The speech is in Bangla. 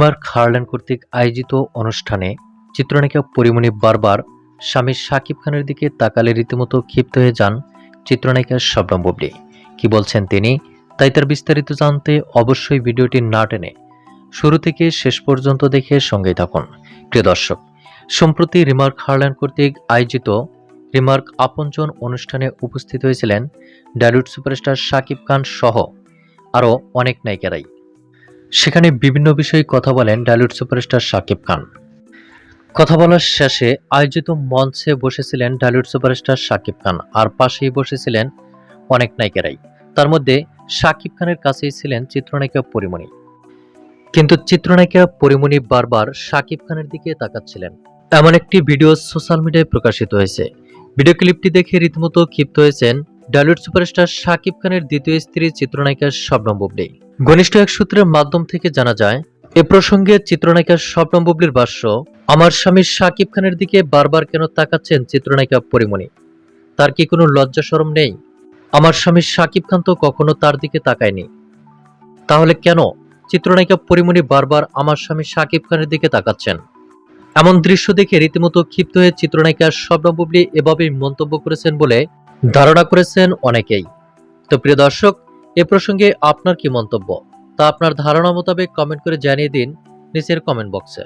রিমার্ক হার্ল্যান্ড কর্তৃক আয়োজিত অনুষ্ঠানে চিত্রনায়িকা পরিমণি বারবার স্বামী শাকিব খানের দিকে তাকালে রীতিমতো ক্ষিপ্ত হয়ে যান চিত্রনায়িকা শবনম বুবলি। কি বলছেন তিনি? তাই তার বিস্তারিত জানতে অবশ্যই ভিডিওটি না টেনে শুরু থেকে শেষ পর্যন্ত দেখে সঙ্গেই থাকুন। প্রিয় দর্শক, সম্প্রতি রিমার্ক হার্ল্যান্ড কর্তৃক আয়োজিত রিমার্ক আপনজন অনুষ্ঠানে উপস্থিত হয়েছিলেন ডালিউড সুপারস্টার শাকিব খান সহ আরও অনেক নায়িকারাই। সেখানে বিভিন্ন বিষয়ে কথা বলেন ডালিউড সুপারস্টার শাকিব খান। কথা বলার শেষে আয়োজিত মঞ্চে বসেছিলেন ডালিউড সুপারস্টার শাকিব খান আর পাশেই বসেছিলেন অনেক নায়িকারাই। তার মধ্যে শাকিব খানের কাছেই ছিলেন চিত্রনায়িকা পরিমণি। কিন্তু চিত্রনায়িকা পরিমণি বারবার শাকিব খানের দিকে তাকাচ্ছিলেন। এমন একটি ভিডিও সোশ্যাল মিডিয়ায় প্রকাশিত হয়েছে। ভিডিও ক্লিপটি দেখে রীতিমতো ক্ষিপ্ত হয়েছেন ডালিউড সুপারস্টার শাকিব খানের দ্বিতীয় স্ত্রী চিত্রনায়িকা শবনম বুবলি। ঘনিষ্ঠ এক সূত্রের মাধ্যম থেকে জানা যায়, এ প্রসঙ্গে চিত্রনায়িকা শবনম বুবলির ভাষ্য আমার স্বামী শাকিব খানের দিকে বারবার কেন তাকাচ্ছেন চিত্রনায়িকা পরিমণি? তার কি কোনো লজ্জা শরম নেই? আমার স্বামী শাকিব খান তো কখনো তার দিকে তাকায়নি। তাহলে কেন চিত্রনায়িকা পরিমণি বারবার আমার স্বামী শাকিব খানের দিকে তাকাচ্ছেন? এমন দৃশ্য দেখে রীতিমতো ক্ষিপ্ত হয়ে চিত্রনায়িকা শবনম বুবলি এভাবেই মন্তব্য করেছেন বলে ধারণা করেছেন অনেকেই। তো প্রিয় দর্শক, এ প্রসঙ্গে আপনার কি মন্তব্য? তা আপনার ধারণা মোতাবেক কমেন্ট করে জানিয়ে দিন নিচের কমেন্ট বক্সে